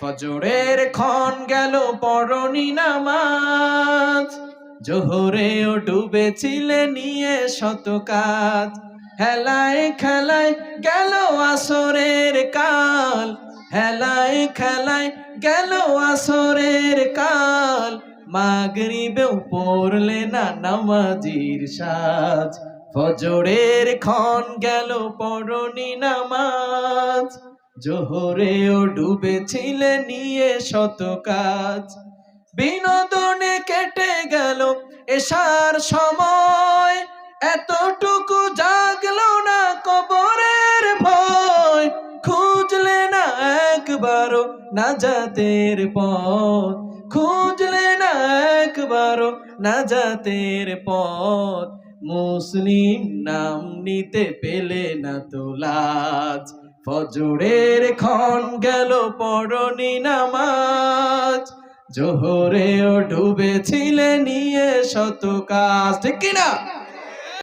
ফজরের ক্ষণ গেল, পরনি নামাজ। জোহরেও ডুবেছিলে নিয়ে শত কাজ। হেলায় খেলায় গেল আসরের কাল। হেলায় খেলায় গেল আসরের কাল। মাগরিবেও পড়লে না নামাজির সাজ। ফজরের ক্ষণ গেল, পরনি নামাজ। জোহরেও ডুবেছিলে নিয়ে শত কাজ। বিনোদনে কেটে গেল এসার সময়। এতটুকু জাগলো না কবরের ভয়। খুঁজলে না একবারও নাজাতের পথ। খুঁজলে না একবারও নাজাতের পথ। মুসলিম নাম নিতে পেলে না তো লাজ। ফজরের ক্ষণ গেল পরনি নামাজ। জোহরেও ডুবেছিলে নিয়ে শত কাজ, ঠিক কিনা?